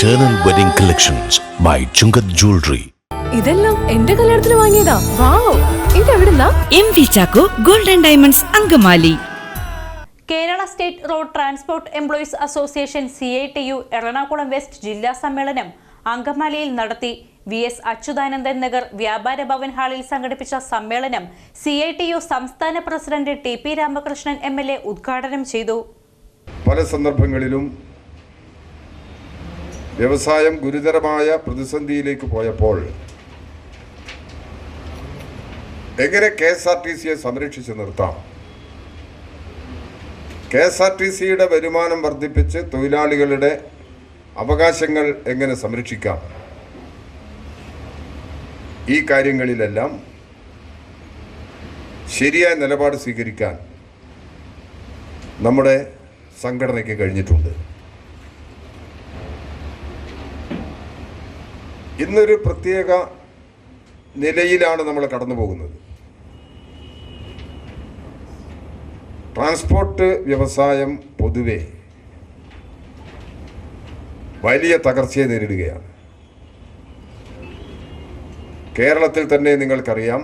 Eternal Wedding Collections by Chungat Jewelry. ഇതെല്ലാം എന്റെ കല്യാണത്തിന് വാങ്ങിയതാ. Wow ഇതെവിടുന്നാ M V Chacko golden diamonds Angamaly. Kerala state road transport employees association C I T U Ernakulam west ജില്ലാ സമ്മേളനം അങ്കമാലിയിൽ നടത്തി. V S Achuthanandan Nagar വ്യാപാര ഭവൻ ഹാളിൽ സംഘടിപ്പിച്ച സമ്മേളനം സി ഐ ടി യു സംസ്ഥാന president T P Ramakrishnan M L A ഉദ്ഘാടനം ചെയ്തു. പല സന്ദർഭങ്ങളിലും വ്യവസായം ഗുരുതരമായ പ്രതിസന്ധിയിലേക്ക് പോയപ്പോൾ എങ്ങനെ കെ എസ് ആർ ടി സിയെ സംരക്ഷിച്ചു നിർത്താം? കെ എസ് ആർ ടി സിയുടെ വരുമാനം വർദ്ധിപ്പിച്ച് തൊഴിലാളികളുടെ അവകാശങ്ങൾ എങ്ങനെ സംരക്ഷിക്കാം? ഈ കാര്യങ്ങളിലെല്ലാം ശരിയായ നിലപാട് സ്വീകരിക്കാൻ നമ്മുടെ സംഘടനയ്ക്ക് കഴിഞ്ഞിട്ടുണ്ട്. ഇന്നൊരു പ്രത്യേക നിലയിലാണ് നമ്മൾ കടന്നു പോകുന്നത് ട്രാൻസ്പോർട്ട് വ്യവസായം പൊതുവെ വലിയ തകർച്ചയെ നേരിടുകയാണ്. കേരളത്തിൽ തന്നെ നിങ്ങൾക്കറിയാം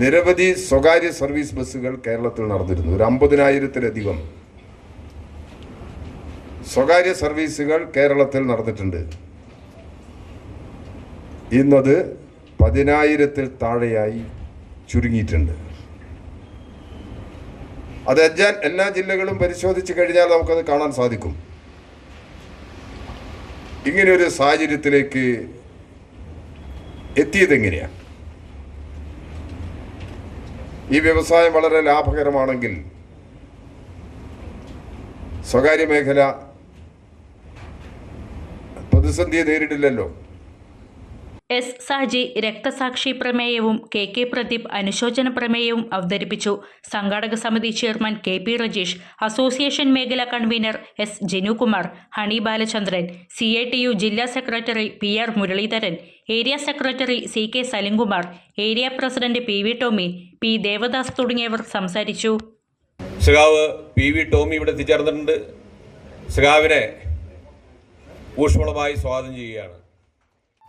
നിരവധി സ്വകാര്യ സർവീസ് ബസ്സുകൾ കേരളത്തിൽ നടന്നിരുന്നു. ഒരു അമ്പതിനായിരത്തിലധികം സ്വകാര്യ സർവീസുകൾ കേരളത്തിൽ നടന്നിട്ടുണ്ട്. ഇന്നത് പതിനായിരത്തിൽ താഴെയായി ചുരുങ്ങിയിട്ടുണ്ട്. അത് എല്ലാ ജില്ലകളും പരിശോധിച്ച് കഴിഞ്ഞാൽ നമുക്കത് കാണാൻ സാധിക്കും. ഇങ്ങനെ ഒരു സാഹചര്യത്തിലേക്ക് എത്തിയതെങ്ങനെയാണ് ഈ വ്യവസായം വളരെ ലാഭകരമാണെങ്കിൽ സ്വകാര്യ മേഖല പ്രതിസന്ധിയെ നേരിടില്ലല്ലോ. എസ് സാജി രക്തസാക്ഷി പ്രമേയവും കെ കെ പ്രദീപ് അനുശോചന പ്രമേയവും അവതരിപ്പിച്ചു. സംഘാടക സമിതി chairman K P Rajeesh association മേഖലാ convener S Jinukumar Honey Balachandran C I T U ജില്ലാ secretary P R Muraleedharan area secretary C K Salimkumar area president P V Tomy P Devadas തുടങ്ങിയവർ സംസാരിച്ചു. സഖാവ് പി വി ടോമി ഇവിടെ എത്തിച്ചേർന്നിട്ടുണ്ട്. സഖാവിനെ ഊഷ്മളമായി സ്വാഗതം ചെയ്യുകയാണ്